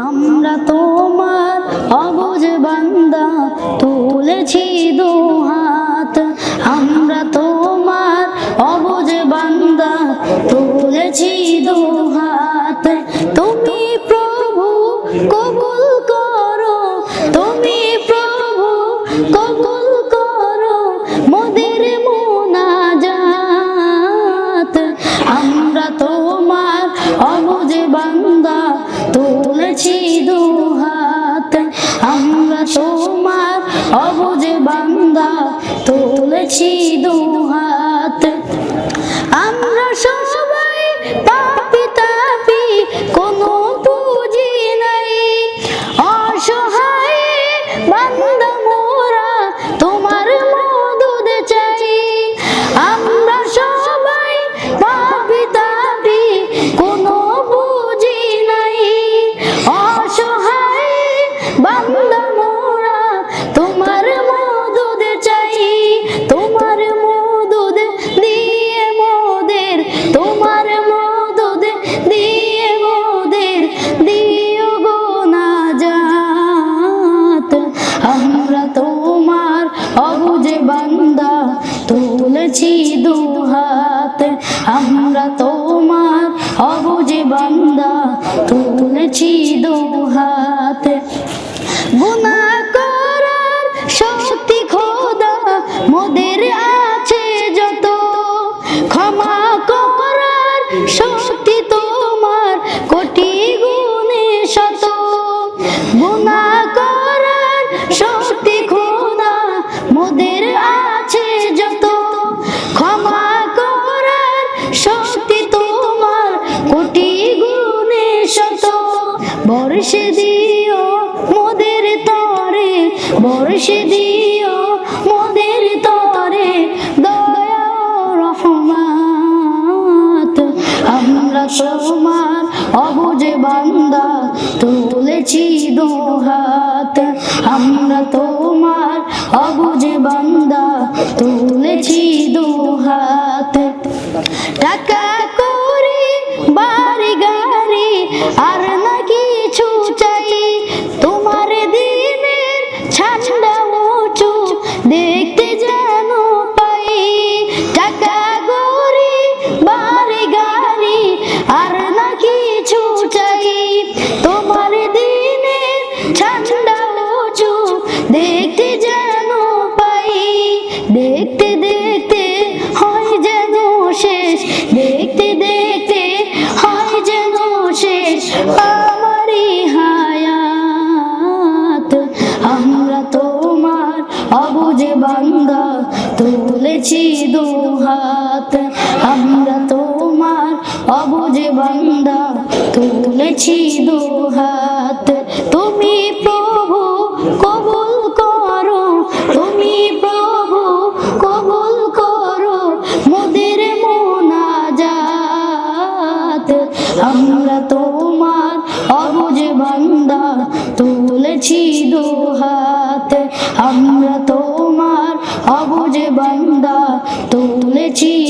আমরা তোমার অবুজ বান্দা তুলেছি দু অবুজ বান্দা তুলেছি দু হাত আমরা তোমার অবুজ বান্দা তুলেছি দু তুলেছি দুহাত আমরা তোমার অবুজে বান্দা তুলেছি দুহাত গুনা বর্ষে দিও মোদের তরে, বর্ষে দিও মোদের তরে, দয়া রহমাত। আমরা তোমার অবুজ বান্দা, তুলেছি দু হাত আমরা তোমার অবুজ বান্দা, তুলেছি দু হাত টাকা করে, বাড়ি গাড়ি, আর তুলেছি দু হাত। আমরা তোমার অবুজে বান্দা, তুলেছি দু হাত। তুমি প্রভু, কবুল করো। তুমি প্রভু, কবুল করো। মোদের মোনাজাত। আমরা তোমার অবুজে বান্দা, তুলেছি দু হাত। আমরা তোমার অবুজে বান্দা। তুলেছি